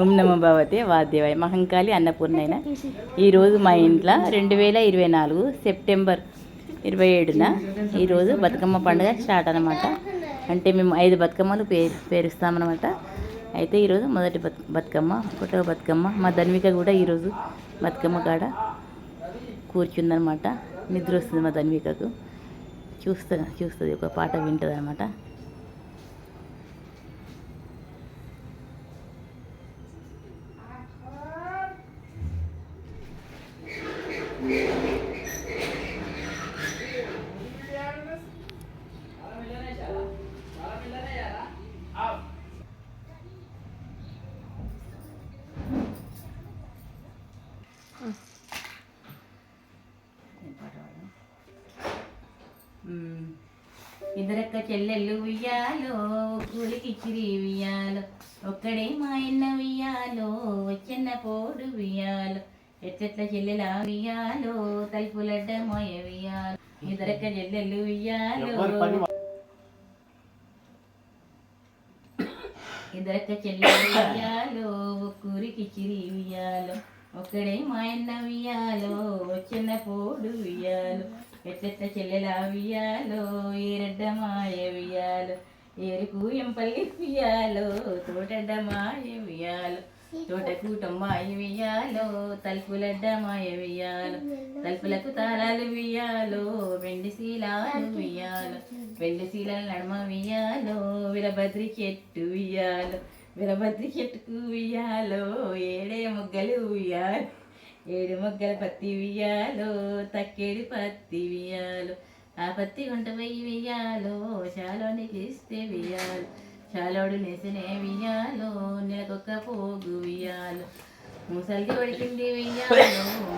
ఓం నమ భగవతే వాద్యవాయ. మహంకాళి అన్నపూర్ణైన. ఈరోజు మా ఇంట్లో రెండు వేల ఇరవై నాలుగు సెప్టెంబర్ ఇరవై ఏడున ఈరోజు బతుకమ్మ పండుగ స్టార్ట్ అనమాట అంటే మేము ఐదు బతుకమ్మలు పే పేరుస్తామన్నమాట. అయితే ఈరోజు మొదటి బతు బతుకమ్మ ఒకటో బతుకమ్మ. మా ధన్విక కూడా ఈరోజు బతుకమ్మ కాడ కూర్చుందనమాట నిద్ర వస్తుంది మా ధన్వికకు. చూస్తా చూస్తుంది ఒక పాట వింటుంది అనమాట ఇద్దరక్క చెల్లెళ్ళు ఉయ్యాలో కూలికిచ్చిరి ఉయ్యాలో ఒక్కడే మా అన్న ఉయ్యాలో వచ్చన్న పోడు ఉయ్యాలో ఎట్లెట్ల చెల్లెల ఉయ్యాలో తలుపులడ్డ మోయ ఉయ్యాలో. ఇద్దరక్క చెల్లెళ్ళు ఉయ్యాలో. ఇద్దరక్క చెల్లెళ్ళు ఉయ్యాలో ఒక్కూరికిచ్చిరి ఉయ్యాలో. ఒక్కడే మా అన్న ఉయ్యాలో వచ్చన్న పోడు వియాలు ఎట్లెట్ల చెల్లెలా వియాలో ఏరడ్డ మాయ వియాలు ఏరుకు ఎంపల్లి వియాలో తోటడ్డ మాయ వియాలు తోట మాయ వియాలో తలుపులడ్డ మాయ వియాలు తలుపులకు తాళాలు వియాలో వెండి శీలాలు వియాలు వెండి శీలాల నడమ వియాలో వీరభద్రి చెట్టు వియాలు వీరభద్రి చెట్టుకు ఉయ్యాలో ఏడే మొగ్గలు వియాలో ఏడు మొగ్గలు పత్తి వియ్యాలో తక్కేడు పత్తి వియ్యాలో ఆ పత్తి గుంట పోయి వియ్యాలో శాలోనికి ఇస్తే వియ్యాలి శాలోడు నెసనే వియ్యాలో నెలకొక్క పోగు వియ్యాలు ముసలిది ఉడికింది వియ్యాలో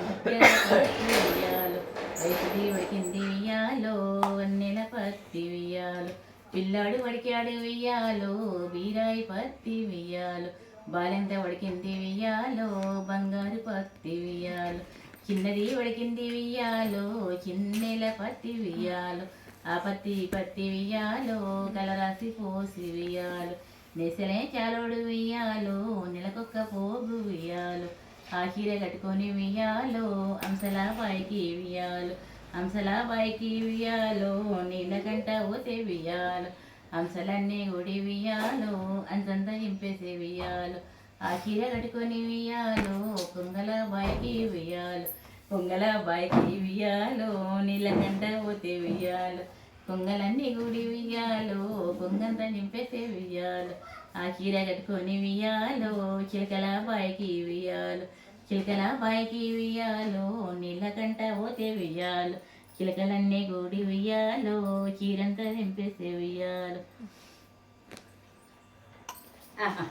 ముత్యాల పత్తి వియ్యాలో రైతుది ఉడికింది వియ్యాలో వన్నెల పత్తి వియ్యాలో పిల్లాడు వడికాడు వెయ్యాలో బీరాయి పత్తి వియ్యాలో బాలెంత వడికింది వెయ్యాలో బంగారు పత్తి వియ్యాలో చిన్నది ఉడికింది వెయ్యాలో చిన్నెల పత్తి వియ్యాలో ఆ పత్తి పత్తి వెయ్యాలో కలరాసి పోసి వెయ్యాలో నెసలే చాలోడు వెయ్యాలో నెలకొక్క పోగు వెయ్యాలో ఆ చీర కట్టుకొని వియ్యాలో అంశలా పైకి వెయ్యాలో అంశల బాయికి వియ్యాలో నీళ్ళకంట పోతే వియ్యాలో అంశలన్నీ గుడి వియాలు అంతంత చింపేసే వియాలు ఆ చీర కట్టుకొని వియ్యాలో పొంగల బాయికి వియ్యాలు పొంగల బాయికి వియ్యాలో నీలకంట పోతే వియ్యాలు పొంగలన్నీ గుడి వియాలు పొంగంత నింపేసే వియాలు ఆ చీర కట్టుకొని వియాలు చిలకల బాయికి వియ్యాలు చిలకల బాయికి ఉయ్యాలు నీళ్ళకంట పోతే ఉయ్యాలు. చిలకలన్నీ గూడి ఉయ్యాలో చీరంతా నింపేసే ఉయ్యాలు. ఆహా,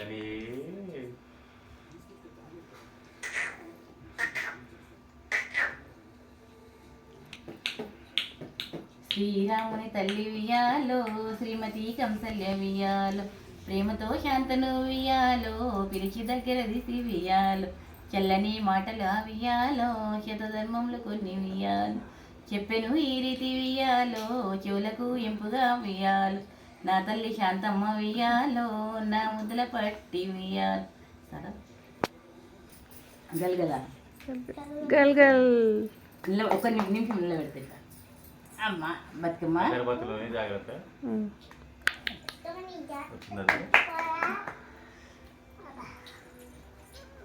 నా, శ్రీరాముని తల్లి వియాలో శ్రీమతి కంసల్య వియాలో ప్రేమతో శాంతను వియాలో పిలిచి దగ్గర దిసి వియాలో చల్లని మాటలు అవియాలో శతధర్మములు కొన్ని వియాలు చెప్పెను ఈ రీతి వియాలో చెవులకు ఎంపుగా వియాలు నా తల్లి శాంతమ్మ వియాలో నా ముద్దుల పట్టి వియాలు సరే. గలగల గల్. గల్ నిల ఒక నిమిషం నిలబెడితే అమ్మ బతుకమ్మ. జాగ్రత్త.